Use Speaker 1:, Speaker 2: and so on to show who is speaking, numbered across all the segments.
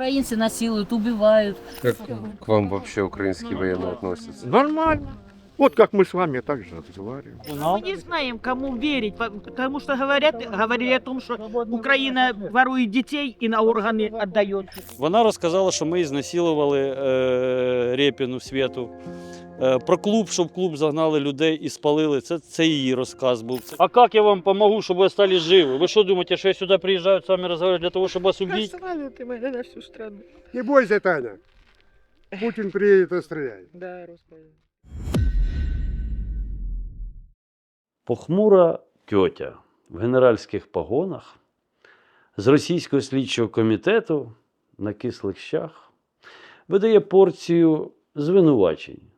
Speaker 1: Украинцы насилуют, убивают.
Speaker 2: Как к вам вообще украинские военные относятся?
Speaker 3: Нормально. Вот как мы с вами также разговариваем.
Speaker 4: Мы не знаем, кому верить, по- потому что говорят, говорили о том, что Украина ворует детей и на органы отдает.
Speaker 5: Вона розказала, що ми знасилували е, Рєпіну Світу. Е, про клуб, що в клуб загнали людей і спалили. Це, це її розказ був. А як я вам допомогу, щоб ви стали живі? Ви що думаєте, що я сюди приїжджаю з вами розмовляти для того, щоб вас убити?
Speaker 4: Ты меня на всю страну.
Speaker 3: Не бойся, Таня. Путин приедет и стреляет.
Speaker 4: Да,
Speaker 5: Похмура тьотя в генеральських погонах з російського слідчого комітету на кислих щах видає порцію звинувачень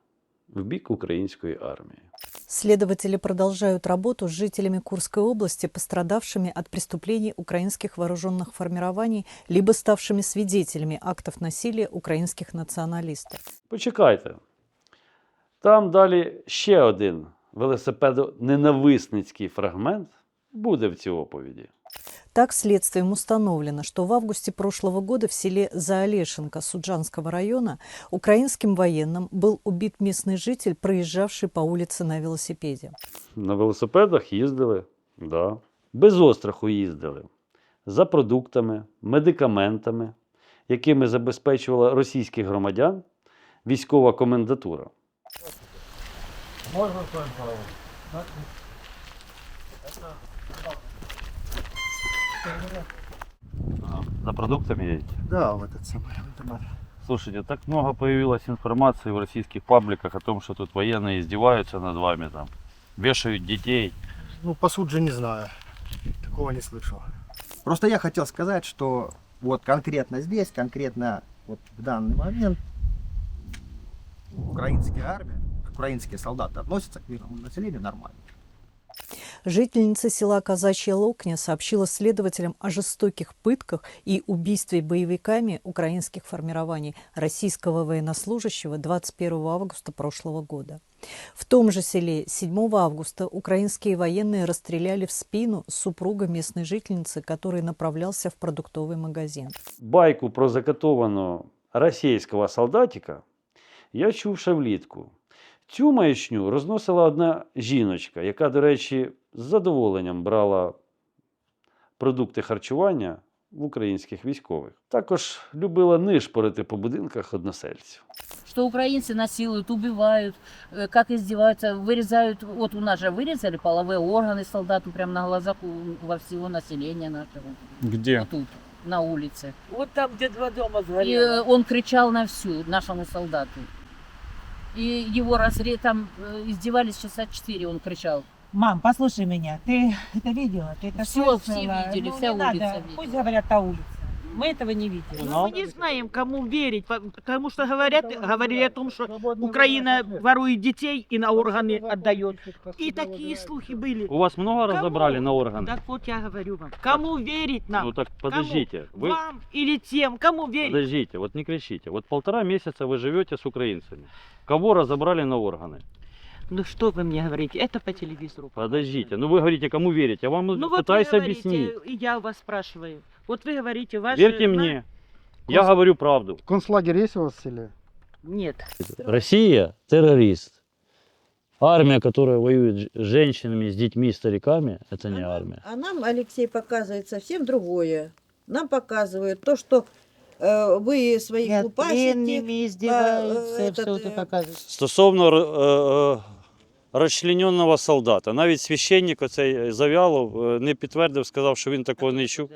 Speaker 5: в бік української армії.
Speaker 6: Следователи продолжают работу с жителями Курской области, пострадавшими от преступлений украинских вооруженных формирований, либо ставшими свидетелями актов насилия украинских националистов.
Speaker 5: Почекайте. Там далі ще один велосипедоненависницький фрагмент буде в цій оповіді.
Speaker 6: Так, следствием установлено, что в августе прошлого года в селе Заолешенко Суджанского района украинским военным был убит местный житель, проезжавший по улице на велосипеде.
Speaker 5: На велосипедах їздили, да. без остраху їздили. За продуктами, медикаментами, якими забезпечувала російських громадян військова комендатура. За продуктами едете?
Speaker 7: Да, в этот самый автомат.
Speaker 5: Слушайте, так много появилось информации в российских пабликах о том, что тут военные издеваются над вами, там, вешают детей.
Speaker 7: Ну, по сути же не знаю. Такого не слышал. Просто я хотел сказать, что вот конкретно здесь, конкретно вот в данный момент украинская армия, украинские солдаты относятся к мирному населению нормально.
Speaker 6: Жительница села Казачья Локня сообщила следователям о жестоких пытках и убийстве боевиками украинских формирований российского военнослужащего 21 августа прошлого года. В том же селе 7 августа украинские военные расстреляли в спину супруга местной жительницы, который направлялся в продуктовый магазин.
Speaker 5: Байку про закатованого російського солдатика я чув ще влітку. Цю маячню розносила одна жіночка, яка, до речі, з задоволенням брала продукти харчування в українських військових. Також любила нишпорити по будинках односельців.
Speaker 1: Что украинцы насилуют, убивают, э, как издеваются, вырезают. Вот у нас же вырезали половые органы солдату прямо на глазах у, во всего населения нашего.
Speaker 5: Где?
Speaker 1: Вот тут, на улице.
Speaker 4: Вот там, где два дома
Speaker 1: И
Speaker 4: сгорело.
Speaker 1: э, он кричал на всю нашему солдату. И его разре там э, издевались часа четыре, он кричал.
Speaker 8: Мам, послушай меня, ты это видела? Ты это
Speaker 1: все
Speaker 8: слышала?
Speaker 1: видели,
Speaker 8: Ну,
Speaker 1: вся
Speaker 8: не
Speaker 1: улица
Speaker 8: надо.
Speaker 1: видела.
Speaker 8: Пусть говорят та улица. Мы этого не видели.
Speaker 4: Мы не знаем, кому верить, по- потому что говорят, говорили о том, что Украина ворует детей и на органы отдает. И такие слухи были.
Speaker 5: У вас много
Speaker 4: Кому?
Speaker 5: разобрали на органы?
Speaker 4: Так вот я говорю вам, кому верить нам?
Speaker 5: Ну так подождите. Вы
Speaker 4: Вам или тем, кому верить?
Speaker 5: подождите, вот не кричите. Вот полтора месяца вы живете с украинцами. Кого разобрали на органы?
Speaker 4: Ну что вы мне говорите, это по телевизору.
Speaker 5: Подождите, ну вы говорите, кому верить? Я вам
Speaker 4: Ну вот
Speaker 5: пытаюсь
Speaker 4: вы говорите,
Speaker 5: объяснить.
Speaker 4: и я у вас спрашиваю. Вот вы говорите, ваши...
Speaker 5: Верьте мне. Я говорю правду.
Speaker 3: Концлагерь есть у вас в селе?
Speaker 4: Нет.
Speaker 5: Россия террорист. Армия, которая воюет с женщинами, с детьми, стариками, это не армия.
Speaker 9: А нам Алексей показывает совсем другое. Нам показывают то, что э, вы своих
Speaker 8: Над
Speaker 9: лупасите.
Speaker 8: пленными издеваются,
Speaker 9: э,
Speaker 8: все
Speaker 9: этот,
Speaker 8: это
Speaker 9: э,
Speaker 8: показывают.
Speaker 5: Стосовно е, е, розчлененого солдата, навіть священник оцей Зав'ялов е, не підтвердив, сказав, що він такого не чув.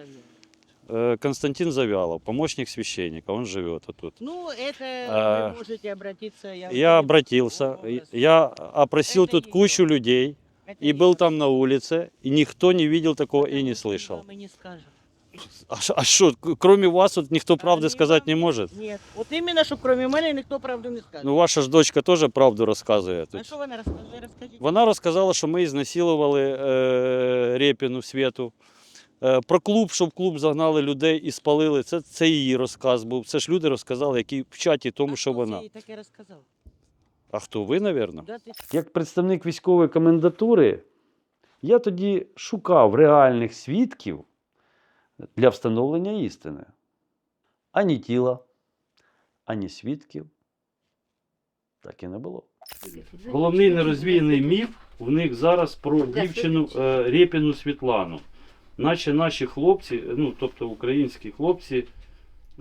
Speaker 5: Е, Константин Завьялов, помощник священника, он живет тут.
Speaker 4: Ну, это
Speaker 5: А,
Speaker 4: вы можете обратиться. Я,
Speaker 5: Я обратился, я опросил
Speaker 4: Это
Speaker 5: тут
Speaker 4: не
Speaker 5: кучу
Speaker 4: я.
Speaker 5: людей
Speaker 4: Это
Speaker 5: и
Speaker 4: не
Speaker 5: был
Speaker 4: я.
Speaker 5: там на улице, и никто не видел такого и не слышал.
Speaker 4: Вам и не скажем.
Speaker 5: А А что, кроме вас правды
Speaker 4: А
Speaker 5: сказать
Speaker 4: вам
Speaker 5: не может?
Speaker 4: Нет. Вот именно, что кроме мене ніхто правду не скаже.
Speaker 5: Ну, ваша ж дочка теж правду розказує
Speaker 4: а
Speaker 5: тут.
Speaker 4: що вона розкаже? Розкажіть.
Speaker 5: Вона розказала, що ми знасилували е, Рєпіну Світу. Е, про клуб, що в клуб загнали людей і спалили. Це, це її розказ був. Це ж люди розказали, які в чаті тому,
Speaker 4: а
Speaker 5: що
Speaker 4: хто
Speaker 5: вона.
Speaker 4: це їй таке розказав?
Speaker 5: А хто ви, напевно?
Speaker 4: Да, ти...
Speaker 5: Як представник військової комендатури, я тоді шукав реальних свідків для встановлення істини. ані тіла, ані свідків так і не було. Головний нерозвіяний міф у них зараз про дівчину е, Рєпіну Світлану. Наче наші хлопці, ну тобто українські хлопці,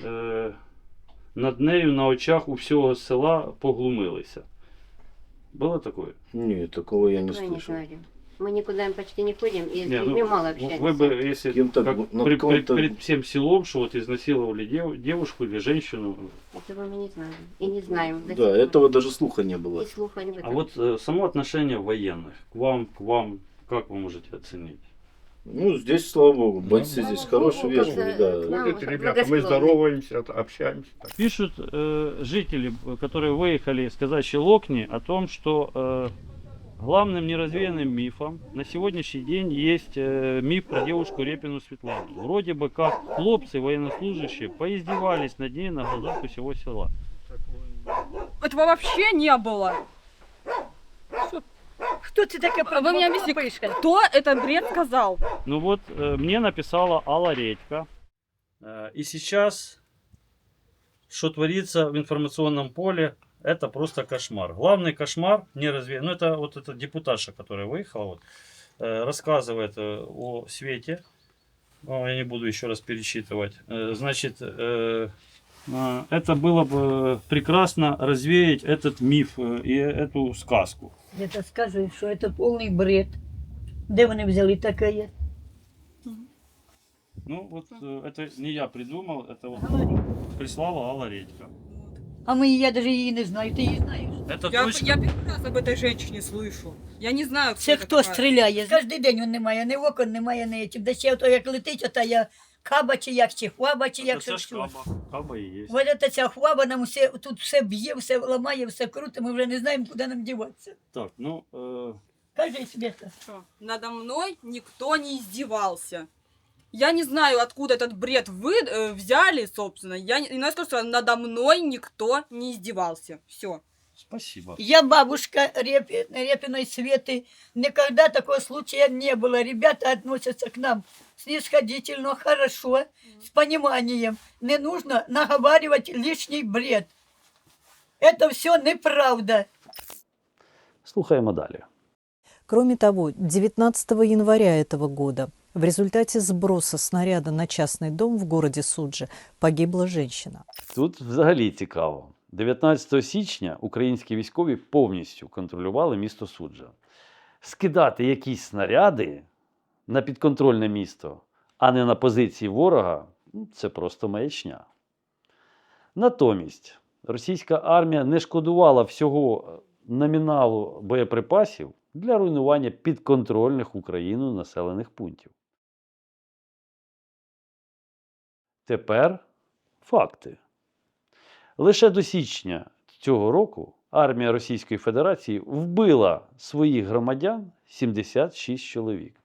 Speaker 5: е, над нею на очах у всього села поглумилися. Було таке?
Speaker 10: Нет, такого я не слышал.
Speaker 11: Мы никуда почти не ходим и с
Speaker 5: Не,
Speaker 11: людьми
Speaker 5: ну,
Speaker 11: мало
Speaker 5: Ну,
Speaker 11: общаемся.
Speaker 5: Вы бы, если
Speaker 10: Кем-то
Speaker 5: как
Speaker 10: на
Speaker 5: при- при-
Speaker 10: ком-то-
Speaker 5: перед всем селом, что вот изнасиловали дев- девушку или женщину,
Speaker 11: Этого мы не знаем. И не знаем. до
Speaker 10: Да,
Speaker 11: пор.
Speaker 10: этого даже слуха не было.
Speaker 11: И слуха не
Speaker 5: а вот э, само отношение военных к вам, к вам, как вы можете оценить?
Speaker 10: Ну, здесь, слава богу, бойцы
Speaker 11: Слава
Speaker 10: здесь
Speaker 11: богу,
Speaker 10: хорошие,
Speaker 11: как-то,
Speaker 10: вежливые, да.
Speaker 11: ну,
Speaker 3: Ходят
Speaker 11: вот
Speaker 3: ребята, мы
Speaker 11: благосклонны.
Speaker 3: здороваемся, общаемся.
Speaker 5: Пишут э, жители, которые выехали из казачьей Локни, о том, что э, главным неразвеянным мифом на сегодняшний день есть э, миф про девушку Репину Светлану. Вроде бы как хлопцы военнослужащие поиздевались над ней на глазах у всего села.
Speaker 12: Этого вообще не было.
Speaker 8: Что ты такая
Speaker 12: Вы мне объясните, кто этот бред сказал?
Speaker 5: Ну вот э, мне написала Алла Редька. Э, и сейчас, что творится в информационном поле, это просто кошмар. Главный кошмар не разве... Ну это вот эта депутатша, которая выехала, вот, э, рассказывает э, о свете. О, я не буду еще раз перечитывать. Э, значит, это было бы прекрасно развеять этот миф и эту сказку.
Speaker 8: Это скажи, что это полный бред. Де вони взяли таке?
Speaker 5: Ну вот это не я придумал, это вот прислала Алла Редька.
Speaker 8: А ми, я даже її не знаю, ти її знаєш.
Speaker 5: Это
Speaker 12: Я,
Speaker 5: точно...
Speaker 12: я первый раз об этой женщине слышу. Я не знаю, кто
Speaker 8: Це
Speaker 12: это
Speaker 8: хто
Speaker 12: такая.
Speaker 8: стріляє? Кожен день він немає, ні окон немає, ні чим. Да ще ото як летить, ота я каба чи як, чи хваба, чи як.
Speaker 5: Это
Speaker 8: що
Speaker 5: ж
Speaker 8: чув.
Speaker 5: каба. Каба и есть.
Speaker 8: Ось це ця хваба нам все, тут все б'є, все ламає, все круто, ми вже не знаємо, куди нам діватися.
Speaker 5: Так, ну, э,
Speaker 8: Кажи, Света.
Speaker 12: Что? Надо мной никто не издевался. Я не знаю, откуда этот бред вы э, взяли, собственно. Я не, сказать, что надо мной никто не издевался. Все.
Speaker 5: спасибо.
Speaker 8: Я бабушка Репи, Репиной Светы. Никогда такого случая не было. Ребята относятся к нам снисходительно, хорошо, с пониманием. Не нужно наговаривать лишний бред. Это все неправда.
Speaker 5: Слухаємо далі.
Speaker 6: Кроме того, 19 января этого года в результате сброса снаряда на частный дом в городе Суджи погибла женщина.
Speaker 5: Тут взагалі цікаво. 19 січня українські військові повністю контролювали місто Суджа. Скидати якісь снаряди на підконтрольне місто, а не на позиції ворога ну, це просто маячня. Натомість російська армія не шкодувала всього е, номіналу боєприпасів для руйнування підконтрольних Україну населених пунктів. Тепер факти. Лише до січня цього року армія Російської Федерації вбила своїх громадян 76 чоловік.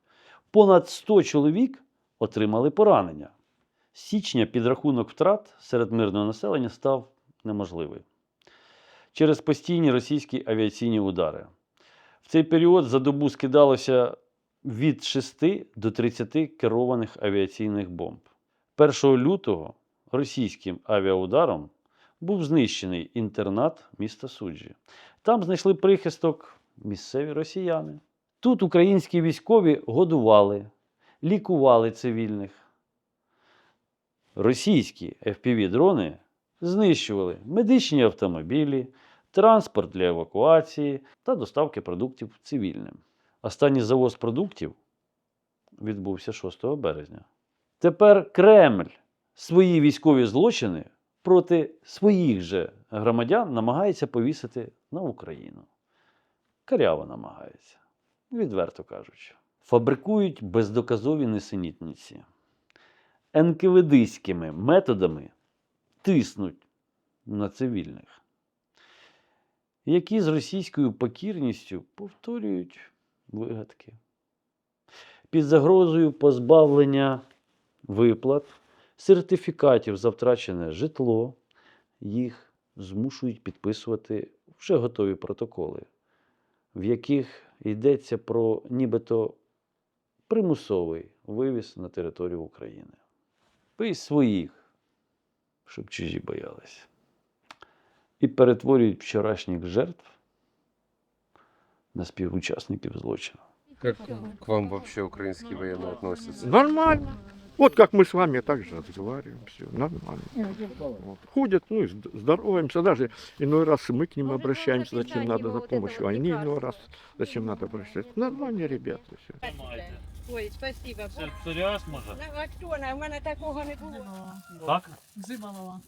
Speaker 5: Понад 100 чоловік отримали поранення. З січня підрахунок втрат серед мирного населення став неможливий через постійні російські авіаційні удари. В цей період за добу скидалося від 6 до 30 керованих авіаційних бомб. 1 лютого російським авіаударом був знищений інтернат міста Суджі. Там знайшли прихисток місцеві росіяни. Тут українські військові годували, лікували цивільних. Російські FPV-дрони знищували медичні автомобілі, транспорт для евакуації та доставки продуктів цивільним. Останній завоз продуктів відбувся 6 березня. Тепер Кремль свої військові злочини проти своїх же громадян намагається повісити на Україну. Каряво намагається, відверто кажучи. Фабрикують бездоказові несенітниці. НКВДськими методами тиснуть на цивільних, які з російською покірністю повторюють вигадки. Під загрозою позбавлення виплат, сертифікатів за втрачене житло, їх змушують підписувати вже готові протоколи, в яких йдеться про нібито примусовий вивіз на територію України. Ви із своїх щоб чужі боялися. І перетворюють вчорашніх жертв на співучасників злочину.
Speaker 2: Как к вам вообще украинские военные относятся?
Speaker 3: Нормально. Вот как мы с вами также разговариваем, все нормально. Вот. Ходят, ну и зд- здороваемся, даже иной раз мы к ним обращаемся, зачем надо за помощью, а они иной раз зачем надо обращаться. Нормальные ребята. Все.
Speaker 9: Ой, спасибо.
Speaker 5: Псоріаз може?
Speaker 9: А хто? У мене такого не було.
Speaker 5: Так?
Speaker 1: Зималова.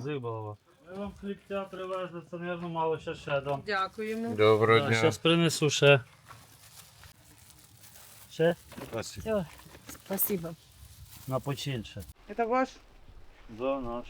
Speaker 5: Зибалова. Ми вам хлібця привезли, це, мабуть, мало ще ще дам.
Speaker 12: Дякуємо.
Speaker 2: Доброго дня.
Speaker 5: Зараз принесу ще. Ще?
Speaker 1: Все, спасибо.
Speaker 5: На починше.
Speaker 9: Это ваш?
Speaker 5: Да, наш.